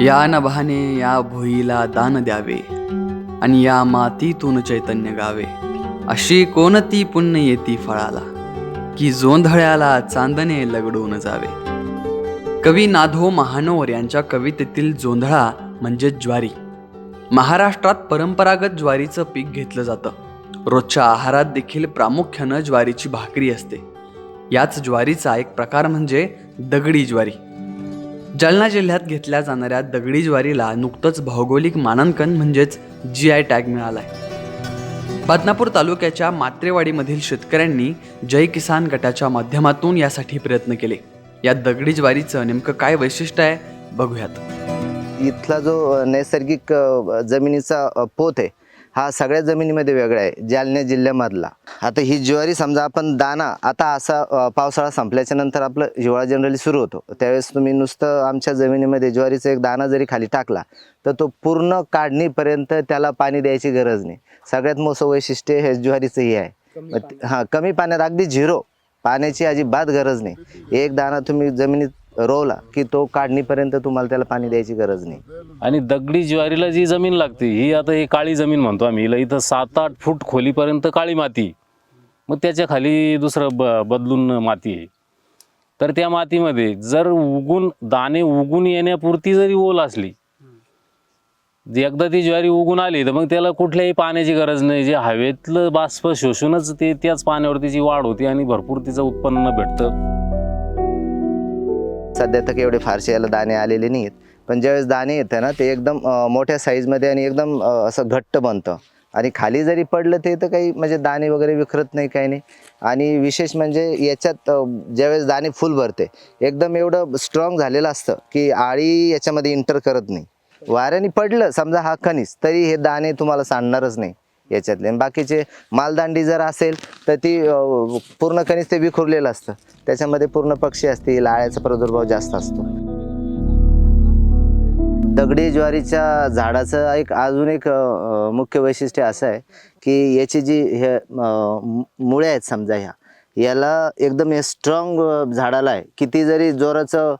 या नभाने या भुईला दान द्यावे आणि या मातीतून चैतन्य गावे. अशी कोणती पुण्य येती फळाला? की जोंधळ्याला चांदणे लगडून जावे? कवी नाधो महानोर यांच्या कवितेतील जोंधळा म्हणजे ज्वारी. महाराष्ट्रात परंपरागत ज्वारीचं पीक घेतलं जातं. रोजच्या आहारात देखील प्रामुख्यानं ज्वारीची भाकरी असते. याच ज्वारीचा एक प्रकार म्हणजे दगडी ज्वारी. जालना जिल्ह्यात घेतल्या जाणाऱ्या दगडी ज्वारीला नुकतंच भौगोलिक मानांकन म्हणजेच जी आय टॅग मिळाला आहे बदनापूर तालुक्याच्या मात्रेवाडीमधील शेतकऱ्यांनी जय किसान गटाच्या माध्यमातून यासाठी प्रयत्न केले. या दगडी ज्वारीचं नेमकं काय वैशिष्ट्य आहे बघूयात. इथला जो नैसर्गिक जमिनीचा पोत आहे हा सगळ्या जमिनीमध्ये वेगळा आहे जालना जिल्ह्यामधला. आता ही ज्वारी समजा आपण दाना आता असा पावसाळा संपल्याच्या नंतर आपलं हिवाळा जनरली सुरू होतो. त्यावेळेस तुम्ही नुसतं आमच्या जमिनीमध्ये ज्वारीचा एक दाना जरी खाली टाकला तर तो पूर्ण काढणीपर्यंत त्याला पाणी द्यायची गरज नाही. सगळ्यात मोठं वैशिष्ट्य हे ज्वारीचं हे आहे. हा कमी पाण्यात अगदी झिरो. पाण्याची अजिबात गरज नाही. एक दाना तुम्ही जमिनीत रोवला की तो काढणीपर्यंत तुम्हाला त्याला पाणी द्यायची गरज नाही. आणि दगडी ज्वारीला जी जमीन लागते ही आता ही काळी जमीन म्हणतो आम्ही. हिला इथं सात आठ फूट खोलीपर्यंत काळी माती मग त्याच्याखाली दुसरं ब बदलून माती आहे. तर त्या मातीमध्ये जर उगून दाणे उगून येण्यापुरती जरी ओल असली एकदा ती ज्वारी उगून आली तर मग त्याला कुठल्याही पाण्याची गरज नाही. जे हवेतलं बाष्प शोषूनच ते त्याच पाण्यावर तिची वाढ होती आणि भरपूर तिचं उत्पन्न भेटतं. सध्या तर एवढे फारसे याला दाणे आलेले नाहीत पण ज्यावेळेस दाणे येतं ना ते एकदम मोठ्या साईजमध्ये आणि एकदम असं घट्ट बनतं. आणि खाली जरी पडलं ते तर काही म्हणजे दाणे वगैरे विखरत नाही काही नाही. आणि विशेष म्हणजे याच्यात ज्यावेळेस दाणे फुल भरते एकदम एवढं स्ट्रॉंग झालेलं असतं की आळी याच्यामध्ये इंटर करत नाही. वाऱ्याने पडलं समजा हा खनिज तरी हे दाणे तुम्हाला सांडणारच नाही. याच्यातले. आणि बाकीचे मालदांडी जर असेल तर ती पूर्ण कणीस ते विखुरलेलं असतं. त्याच्यामध्ये पूर्ण पक्षी असतील आळ्याचा प्रादुर्भाव जास्त असतो. दगडी ज्वारीच्या झाडाचं एक अजून एक मुख्य वैशिष्ट्य असं आहे की याची जी हे मुळे आहेत समजा ह्या याला एकदम हे स्ट्रॉंग झाडाला आहे. किती जरी जोराचं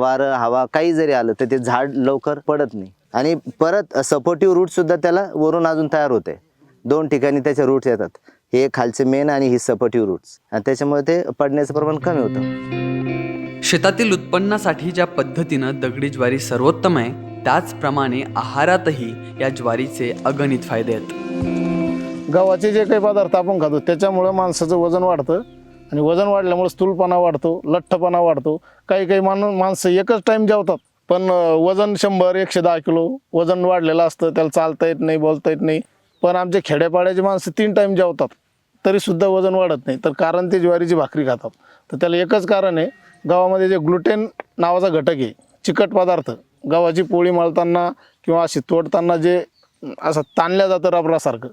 वारं हवा काही जरी आलं तर ते झाड लवकर पडत नाही. आणि परत सपोर्टिव्ह रूट सुद्धा त्याला वरून अजून तयार होते. दोन ठिकाणी त्याचे रूट्स येतात. हे खालचे मेन आणि ही सपोर्टिव्ह रूट्स आणि त्याच्यामुळे ते पडण्याचं प्रमाण कमी होतं. शेतातील उत्पन्नासाठी ज्या पद्धतीनं दगडी ज्वारी सर्वोत्तम आहे त्याचप्रमाणे आहारातही या ज्वारीचे अगणित फायदे आहेत. गव्हाचे जे काही पदार्थ आपण खातो त्याच्यामुळं माणसाचं वजन वाढतं. आणि वजन वाढल्यामुळे स्थूलपणा वाढतो लठ्ठपणा वाढतो. काही काही मान माणसं एकच टाईम जेवतात पण वजन शंभर एकशे दहा किलो वजन वाढलेलं असतं. त्याला चालता येत नाही बोलता येत नाही. पण आमचे खेड्यापाड्याचे माणसं तीन टाईम जेवतात तरीसुद्धा वजन वाढत नाही. तर कारण ते ज्वारीची भाकरी खातात. तर त्याला एकच कारण आहे गव्हामध्ये जे ग्लुटेन नावाचा घटक आहे चिकट पदार्थ गव्हाची पोळी मळताना किंवा अशी तोडताना जे असं ताणल्या जातं रबरासारखं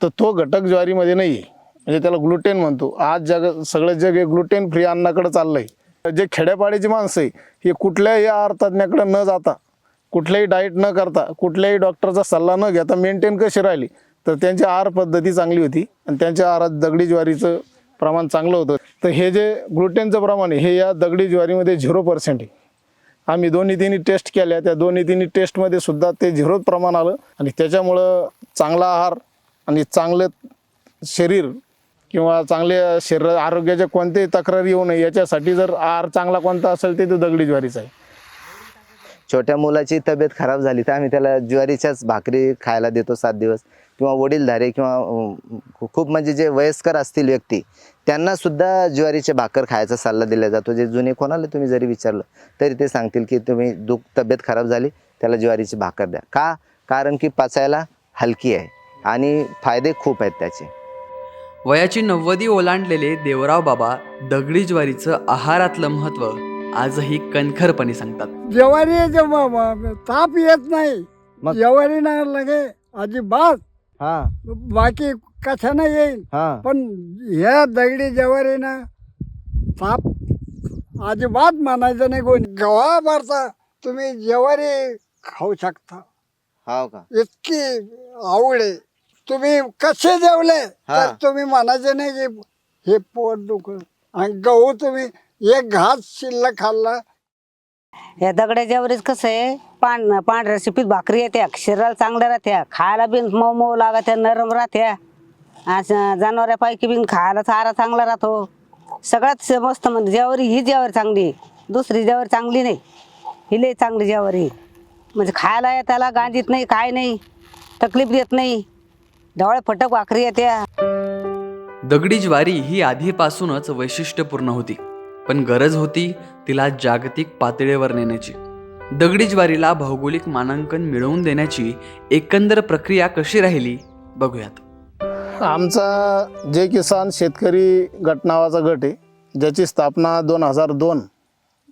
तर तो घटक ज्वारीमध्ये नाही आहे म्हणजे त्याला ग्लुटेन म्हणतो. आज जग सगळं जग हे ग्लुटेन फ्री अन्नाकडे चाललं आहे जे खेड्यापाड्याची माणसं आहे हे कुठल्याही आहार तज्ज्ञाकडे न जाता कुठल्याही डाएट न करता कुठल्याही डॉक्टरचा सल्ला न घेता मेंटेन कशी राहिली? तर त्यांची आहार पद्धती चांगली होती आणि त्यांच्या आहारात दगडी ज्वारीचं प्रमाण चांगलं होतं. तर हे जे ग्लुटेनचं प्रमाण आहे हे या दगडी ज्वारीमध्ये झिरो पर्सेंट आहे. आम्ही दोन्ही तिन्ही टेस्ट केल्या. त्या दोन्ही तिन्ही टेस्टमध्ये सुद्धा ते झिरो प्रमाण आलं आणि त्याच्यामुळं चांगला आहार आणि चांगलं शरीर किंवा चांगले शरीर आरोग्याच्या कोणत्याही तक्रारी येऊ नये याच्यासाठी जर आहार चांगला कोणता असेल ते तो दगडी ज्वारीचा आहे. छोट्या मुलाची तब्येत खराब झाली तर आम्ही त्याला ज्वारीच्याच भाकरी खायला देतो सात दिवस. किंवा वडीलधारे किंवा खूप म्हणजे जे वयस्कर असतील व्यक्ती त्यांना सुद्धा ज्वारीचे भाकर खायचा सल्ला दिला जातो. जे जुने कोणाला तुम्ही जरी विचारलं तरी ते सांगतील की तुम्ही दुख तब्येत खराब झाली त्याला ज्वारीची भाकर द्या. का? कारण की पचायला हलकी आहे आणि फायदे खूप आहेत त्याचे. वयाची नव्वदी ओलांडलेले देवराव बाबा दगडी ज्वारीचं आहारातलं महत्त्व आजही कणखरपणे सांगतात. ज्वारी ताप येत नाही. मग? ज्वारी नाही लगे अजिबात. हा. बाकी कशानं येईल. हा. पण ह्या दगडी ज्वारीनं ताप अजिबात म्हणायचं नाही कोणी. गव्हाभरचा तुम्ही ज्वारी खाऊ शकता. हो का? इतकी आवड आहे. तुम्ही कसे जेवले हा. तर तुम्ही म्हणायचे नाही की हे पोट दुख आणि गहू तुम्ही एक घास शिल्लक खाल्ला या दगडाच्यावरच कसं आहे पांढ पांढऱ्या शिपीत भाकरी येत्या शरीराला चांगल्या राहत्या खायला बिन मऊ मऊ लागत्या नरम राहत्या. असं जनावरापैकी बिन खायला चारा चांगला राहतो. सगळ्यात स- मस्त म्हणजे ज्यावरी ही ज्यावर चांगली आहे. दुसरी ज्यावर चांगली नाही. ही लई चांगली ज्यावर आहे म्हणजे खायला त्याला गांजीत नाही काय नाही तकलीफ देत नाही. ढवळ फटक भाकरी येत्या. दगडी ज्वारी ही आधीपासूनच वैशिष्ट्यपूर्ण होती. पण गरज होती तिला जागतिक पातळीवर नेण्याची. दगडी ज्वारीला भौगोलिक मानांकन मिळवून देण्याची एकंदर प्रक्रिया कशी राहिली बघूयात. आमचा जे किसान शेतकरी गट नावाचा गट आहे ज्याची स्थापना दोन हजार दोन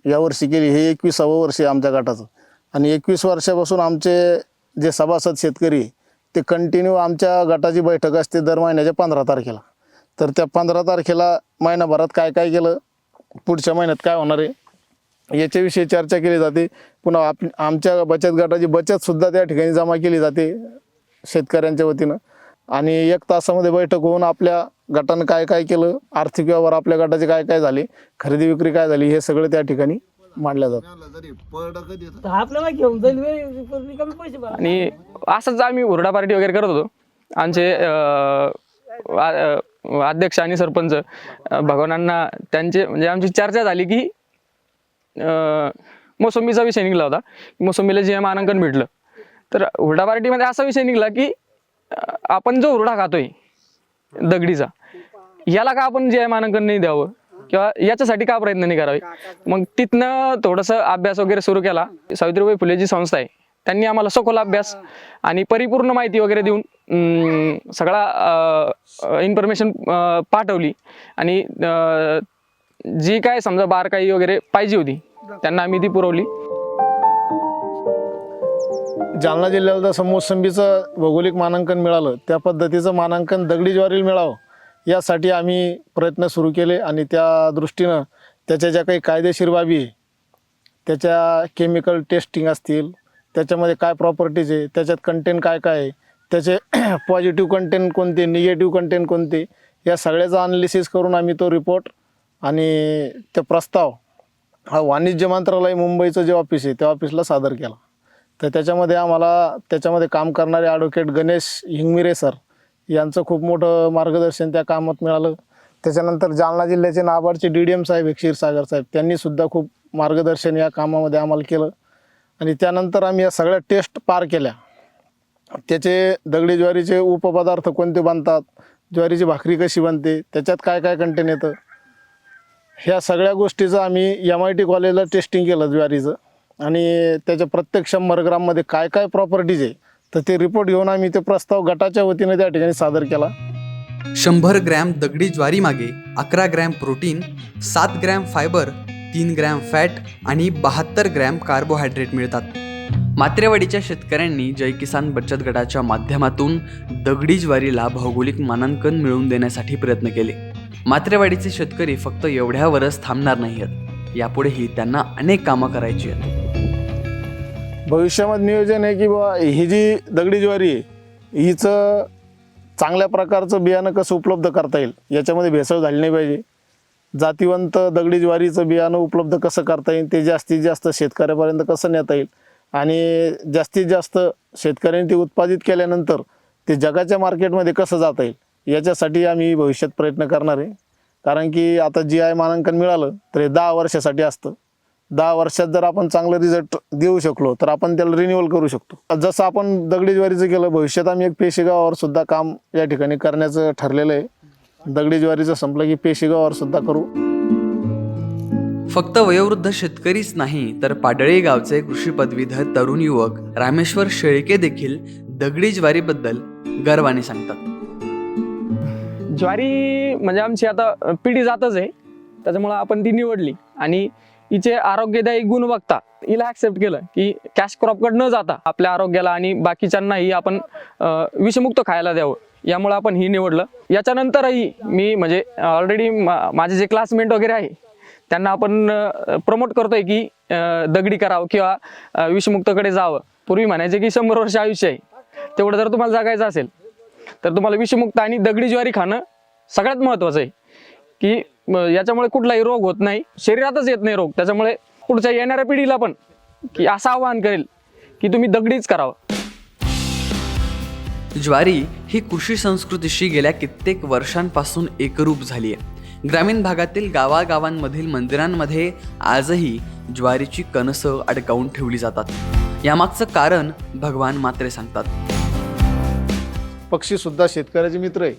या वर्षी केली हे एकविसावं वर्ष आहे आमच्या गटाचं. आणि एकवीस वर्षापासून आमचे जे सभासद शेतकरी आहे, ते कंटिन्यू आमच्या गटाची बैठक असते दर महिन्याच्या पंधरा तारखेला. तर त्या पंधरा तारखेला महिनाभरात काय काय केलं पुढच्या महिन्यात काय होणार आहे? याच्याविषयी चर्चा केली जाते. पुन्हा आप आमच्या बचत गटाची बचतसुद्धा त्या ठिकाणी जमा केली जाते शेतकऱ्यांच्या वतीनं. आणि एक तासामध्ये बैठक होऊन आपल्या गटानं काय काय केलं आर्थिक व्यवहार आपल्या गटाचे काय काय झाले खरेदी विक्री काय झाली हे सगळं त्या ठिकाणी मांडल्या जातं आणि असंच आम्ही हुरडा पार्टी वगैरे करत होतो. आमचे अध्यक्ष आणि सरपंच भगवानांना त्यांचे म्हणजे आमची चर्चा झाली की अं, मोसंबीचा विषय निघला होता. मोसंबीला जे मानांकन भेटलं. तर हुरडा पार्टीमध्ये असा विषय निघला की आपण जो हुरडा खातोय दगडीचा याला का आपण जे मानांकन नाही द्यावं? किंवा याच्यासाठी का प्रयत्न नाही करावे? मग तिथनं थोडंसं अभ्यास वगैरे सुरू केला. सावित्रीबाई फुले जी संस्था आहे. त्यांनी आम्हाला सखोल अभ्यास आणि परिपूर्ण माहिती वगैरे देऊन सगळा इन्फॉर्मेशन पाठवली. आणि जी काय समजा बारकाई वगैरे पाहिजे होती त्यांना आम्ही ती पुरवली. जालना जिल्ह्याला जसं मोसंबीचं भौगोलिक मानांकन मिळालं त्या पद्धतीचं मानांकन दगडी ज्वारीला मिळावं यासाठी आम्ही प्रयत्न सुरू केले आणि त्या दृष्टीनं त्याच्या ज्या काही कायदेशीर बाबी आहे त्याच्या केमिकल टेस्टिंग असतील त्याच्यामध्ये काय प्रॉपर्टीज आहे त्याच्यात कंटेंट काय काय आहे त्याचे पॉझिटिव्ह कंटेंट कोणते निगेटिव्ह कंटेंट कोणते या सगळ्याचं अनालिसिस करून आम्ही तो रिपोर्ट आणि ते प्रस्ताव हा वाणिज्य मंत्रालय मुंबईचं जे ऑफिस आहे त्या ऑफिसला सादर केला. तर त्याच्यामध्ये आम्हाला त्याच्यामध्ये काम करणारे ॲडव्होकेट गणेश हिंगमिरे सर यांचं खूप मोठं मार्गदर्शन त्या कामात मिळालं. त्याच्यानंतर जालना जिल्ह्याचे नाबार्डचे डी डी एम साहेब एक क्षीरसागर साहेब त्यांनीसुद्धा खूप मार्गदर्शन या कामामध्ये आम्हाला केलं. आणि त्यानंतर आम्ही या सगळ्या टेस्ट पार केल्या. त्याचे दगडी ज्वारीचे उपपदार्थ कोणते बनतात? ज्वारीची भाकरी कशी बनते? त्याच्यात काय काय कंटेन येतं? ह्या सगळ्या गोष्टीचं आम्ही एम आय टी कॉलेजला टेस्टिंग केलं ज्वारीचं. आणि त्याच्या प्रत्येक शंभर ग्राममध्ये काय काय प्रॉपर्टीज आहे तर ते रिपोर्ट घेऊन आम्ही ते प्रस्ताव गटाच्या वतीने त्या ठिकाणी सादर केला. शंभर ग्रॅम दगडी ज्वारी मागे अकरा ग्रॅम प्रोटीन सात ग्रॅम फायबर तीन ग्रॅम फॅट आणि बहात्तर ग्रॅम कार्बोहायड्रेट मिळतात. मात्रेवाडीच्या शेतकऱ्यांनी जय किसान बचत गटाच्या माध्यमातून दगडी ज्वारीला भौगोलिक मानांकन मिळवून देण्यासाठी प्रयत्न केले. मात्रेवाडीचे शेतकरी फक्त एवढ्यावरच थांबणार नाही आहेत यापुढेही त्यांना अनेक कामं करायची आहेत. भविष्यामध्ये नियोजन आहे की बाबा ही जी दगडी ज्वारी आहे हिचं चांगल्या प्रकारचं बियाणं कसं उपलब्ध करता येईल याच्यामध्ये भेसळ झाली नाही पाहिजे. जातीवंत दगडी ज्वारीचं बियाणं उपलब्ध कसं करता येईल ते जास्तीत जास्त शेतकऱ्यापर्यंत कसं नेता येईल आणि जास्तीत जास्त शेतकऱ्यांनी ते उत्पादित केल्यानंतर ते जगाच्या मार्केटमध्ये कसं जाता येईल याच्यासाठी आम्ही भविष्यात प्रयत्न करणार आहे. कारण की आता जी आय मानांकन मिळालं तर हे दहा वर्षासाठी असतं. दहा वर्षात जर आपण चांगलं रिझल्ट देऊ शकलो तर आपण त्याला रिन्युअल करू शकतो. जसं आपण दगडी ज्वारीचं केलं भविष्यात आम्ही एक पेशेगावावर सुद्धा काम या ठिकाणी करण्याचं ठरलेलं आहे. दगडी ज्वारीचं संपलं की पेशेगावावर सुद्धा करू. फक्त वयोवृद्ध शेतकरीच नाही तर पाडळी गावचे कृषी पदवीधर तरुण युवक रामेश्वर शेळके देखील दगडी ज्वारीबद्दल गर्वाने सांगतात. ज्वारी म्हणजे आमची आता पिढी जातच आहे. त्याच्यामुळं आपण ती निवडली. आणि हिचे आरोग्यदायी गुण बघता हिला ऍक्सेप्ट केलं की कॅश क्रॉपकड न जाता आपल्या आरोग्याला आणि बाकीच्यांनाही आपण विषमुक्त खायला द्यावं. यामुळे आपण ही निवडलं. याच्यानंतरही मी म्हणजे ऑलरेडी माझे जे क्लासमेट वगैरे आहे त्यांना आपण प्रमोट करतोय की दगडी करावं किंवा विषमुक्तकडे जावं. पूर्वी म्हणायचे की शंभर वर्ष आयुष्य आहे. तेवढं जर तुम्हाला जगायचं असेल तर तुम्हाला विषमुक्त आणि दगडी ज्वारी खाणं सगळ्यात महत्त्वाचं आहे. की याच्यामुळे कुठलाही रोग होत नाही. शरीरातच येत नाही रोग. त्याच्यामुळे पुढच्या येणाऱ्या पिढीला पण की असं आवाहन करेल की तुम्ही दगडीच करावं. ज्वारी ही कृषी संस्कृतीशी गेल्या कित्येक वर्षांपासून एकरूप झाली आहे. ग्रामीण भागातील गावागावांमधील मंदिरांमध्ये आजही ज्वारीची कणसं अडकावून ठेवली जातात. यामागचं कारण भगवान मात्रे सांगतात. पक्षीसुद्धा शेतकऱ्याचे मित्र आहे.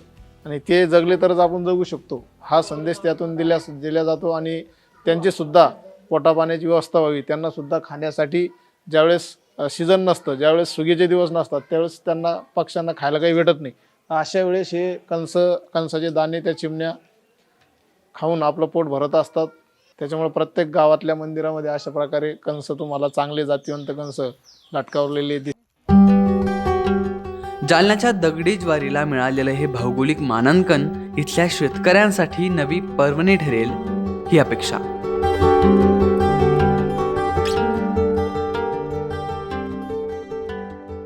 आणि ते जगले तरच आपण जगू शकतो. हा संदेश त्यातून दिल्या दिला जातो आणि त्यांचीसुद्धा पोटापाण्याची व्यवस्था व्हावी. त्यांनासुद्धा खाण्यासाठी ज्यावेळेस सीझन नसतं ज्यावेळेस सुगीचे दिवस नसतात त्यावेळेस त्यांना पक्ष्यांना खायला काही भेटत नाही. अशा वेळेस हे कंस कंसाचे दाणे त्या चिमण्या खाऊन आपलं पोट भरत असतात. त्याच्यामुळे प्रत्येक गावातल्या मंदिरामध्ये अशा प्रकारे कंस तुम्हाला चांगले जातीवंत कंस लटकावलेले दिस जालन्याच्या दगडी ज्वारीला मिळालेलं हे भौगोलिक मानांकन इथल्या शेतकऱ्यांसाठी नवी पर्वणी ठरेल ही अपेक्षा.